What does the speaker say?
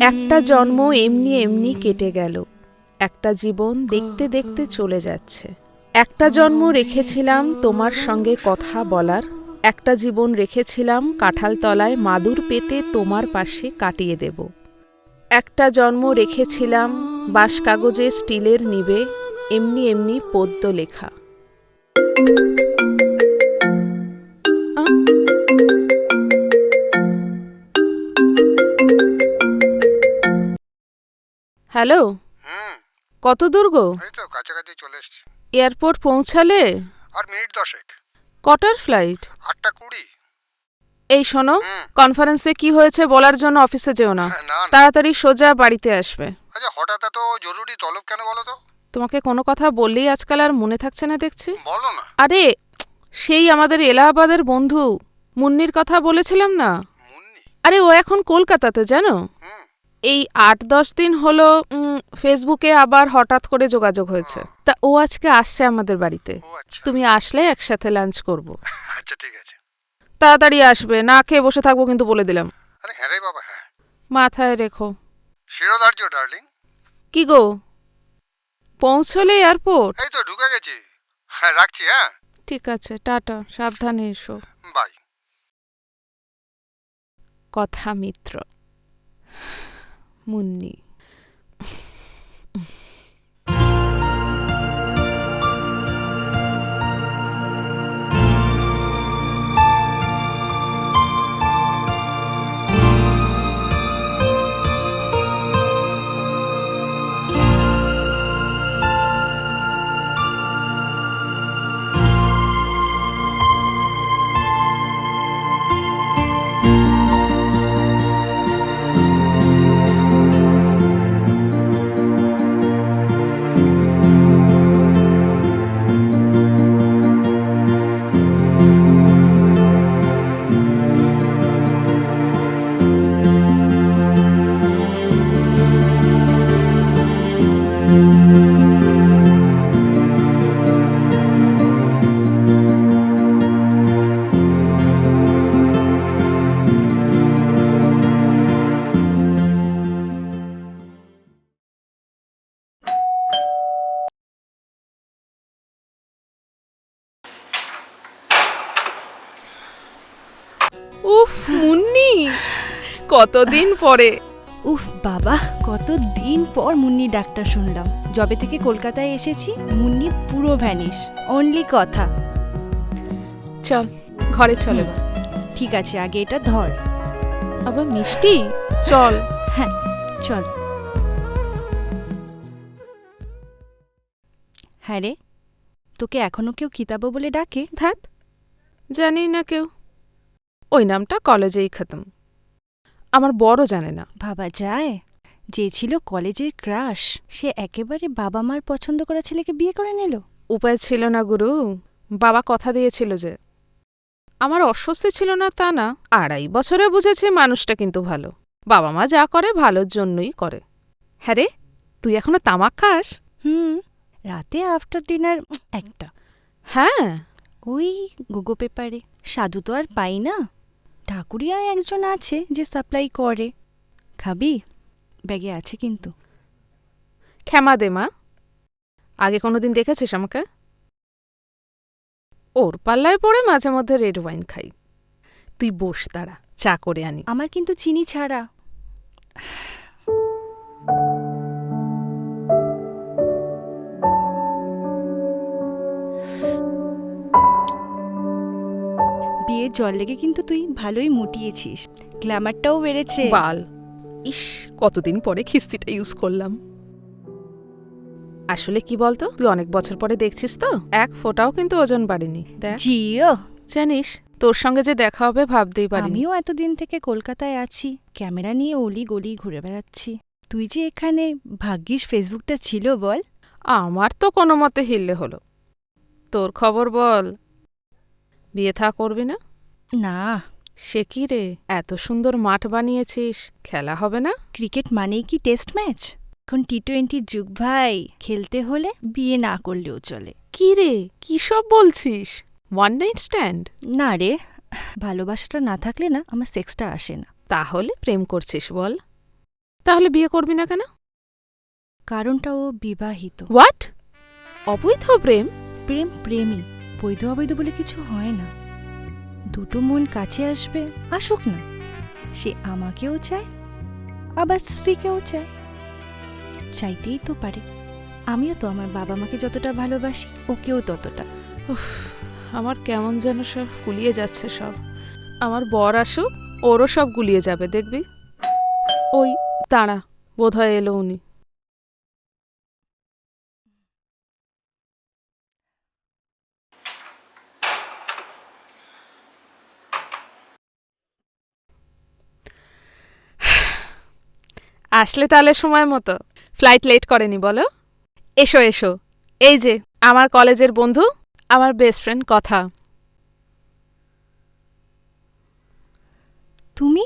একটা জন্ম এমনি এমনি কেটে গেল। একটা জীবন দেখতে দেখতে চলে যাচ্ছে। একটা জন্ম রেখেছিলাম তোমার সঙ্গে কথা বলার। একটা জীবন রেখেছিলাম কাঁঠাল তলায় মাদুর পেতে তোমার পাশে কাটিয়ে দেব। একটা জন্ম রেখেছিলাম বাঁশ কাগজে স্টিলের নিবে, এমনি এমনি পদ্য লেখা। হ্যালো? হুম। কত দূর গো? এই তো কাছাকাছি চলে এসছি। এয়ারপোর্ট পৌঁছালে? আর মিনিট দশেক। কটার ফ্লাইট? আটটা কুড়ি। এই শোনো কনফারেন্সে কি হয়েছে বলার জন্য অফিসে যেও না। হ্যাঁ, না তাড়াতাড়ি সোজা বাড়িতে আসবে। আচ্ছা হঠাৎ এত জরুরি তলব কেন বলো তো? তোমাকে কোনো কথা বললেই আজকাল আর মনে থাকছে না দেখছি। বলো না। আরে সেই আমাদের এলাহাবাদের বন্ধু মুন্নির কথা বলেছিলাম না? আরে ও এখন কলকাতাতে জানো? এই আট দশ দিন হলো ফেসবুকে আবার হঠাৎ করে যোগাযোগ হয়েছে। তা ও আজকে আসছে আমাদের বাড়িতে। আচ্ছা। তুমি আসলে একসাথে লাঞ্চ করব। আচ্ছা ঠিক আছে। তাড়াতাড়ি আসবে না খেয়ে বসে থাকব কিন্তু বলে দিলাম। আরে হ্যাঁ রে বাবা হ্যাঁ। মাথায় রেখো। শিরোধার্য ডার্লিং কি গো? পৌঁছলে এয়ারপোর্ট এই তো ঢুকে গেছি। হ্যাঁ রাখছি হ্যাঁ। ঠিক আছে টাটা সাবধানে এসো। বাই। কথা মিত্র। মুন্নি উফ মুন্নি। কতদিন পরে? উফ বাবা কত দিন পর মুন্নি ডাক্তার শুনলাম। যবে থেকে কলকাতায় এসেছি মুন্নি পুরো ভ্যানিশ অনলি কথা। চল ঘরে চল এবার। ঠিক আছে আগে এটা ধর। আবার মিষ্টি? চল। হ্যাঁ চল। হ্যাঁ রে তোকে এখনও কেউ কিতাবো বলে ডাকে? ধ্যাত জানি না কেউ। ওই নামটা কলেজেই খতম। আমার বড় জানে না। ভাবা যায়। যে ছিল কলেজের ক্রাশ সে একেবারে বাবা মার পছন্দ করা ছেলেকে বিয়ে করে নিল। উপায় ছিল না গুরু। বাবা কথা দিয়েছিল যে আমার অস্বস্তি ছিল না তা না আড়াই বছরে বুঝেছি মানুষটা কিন্তু ভালো। বাবা মা যা করে ভালোর জন্যই করে। হ্যাঁ রে তুই এখনও তামাক খাস? হুম রাতে আফটার ডিনার একটা। হ্যাঁ। ওই গুগো পেপারে সাধু তো আর পাই না। ঠাকুরিয়ায় একজন আছে যে সাপ্লাই করে। খাবি? ব্যাগে আছে কিন্তু। ক্ষমা দে মা। আগে কোনোদিন দেখেছিস আমাকে? ওর পাল্লায় পড়ে মাঝে মধ্যে রেড ওয়াইন খাই। তুই বস তারা চা করে আনি। আমার কিন্তু চিনি ছাড়া। বিয়ে জল লেগে কিন্তু তুই ভালোই মুটিয়েছিস। গ্ল্যামারটাও বেড়েছে। বাল। ইস কতদিন পরে খিস্তিটা ইউজ করলাম। আসলে কি বলতো? তুই অনেক বছর পরে দেখছিস তো? এক ফোঁটাও কিন্তু ওজন বাড়েনি। জিও। জানিস তোর সঙ্গে যে দেখা হবে ভাবতেই পারিনি। আমিও এতদিন থেকে কলকাতায় আছি। ক্যামেরা নিয়ে অলি গলি ঘুরে বেড়াচ্ছি। তুই যে এখানে ভাগ্যিস ফেসবুকটা ছিল বল। আমার তো কোনো মতে হিললে হলো। তোর খবর বল। বিয়ে থা করবি না? না। সে কি রে? এত সুন্দর মাঠ বানিয়েছিস। খেলা হবে না? ক্রিকেট মানেই কি টেস্ট ম্যাচ? এখন টি টোয়েন্টির যুগ ভাই খেলতে হলে বিয়ে না করলেও চলে। কি রে? কি সব বলছিস? ওয়ান নাইট স্ট্যান্ড না রে ভালোবাসাটা না থাকলে না আমার সেক্সটা আসে না। তাহলে প্রেম করছিস বল। তাহলে বিয়ে করবি না কেন? কারণটা ও বিবাহিত। হোয়াট অবৈধ প্রেম? প্রেম প্রেমই বৈধ অবৈধ বলে কিছু হয় না। দুটো মন কাছে আসবে, আসুক না। সে আমাকেও চায়, আবার স্ত্রীকেও চায়। চাইতেই তো পারে। আমিও তো আমার বাবা মাকে যতটা ভালোবাসি, ওকেও ততটা। আমার কেমন যেন সব গুলিয়ে যাচ্ছে সব। আমার বর আসুক, ওরও সব গুলিয়ে যাবে, দেখবি? ওই, দাঁড়া, বোধহয় এলো উনি। আসলে তাহলে সময় মতো। ফ্লাইট লেট করেনি, বলো? এসো এসো। এই যে, আমার কলেজের বন্ধু, আমার বেস্ট ফ্রেন্ড কথা। তুমি?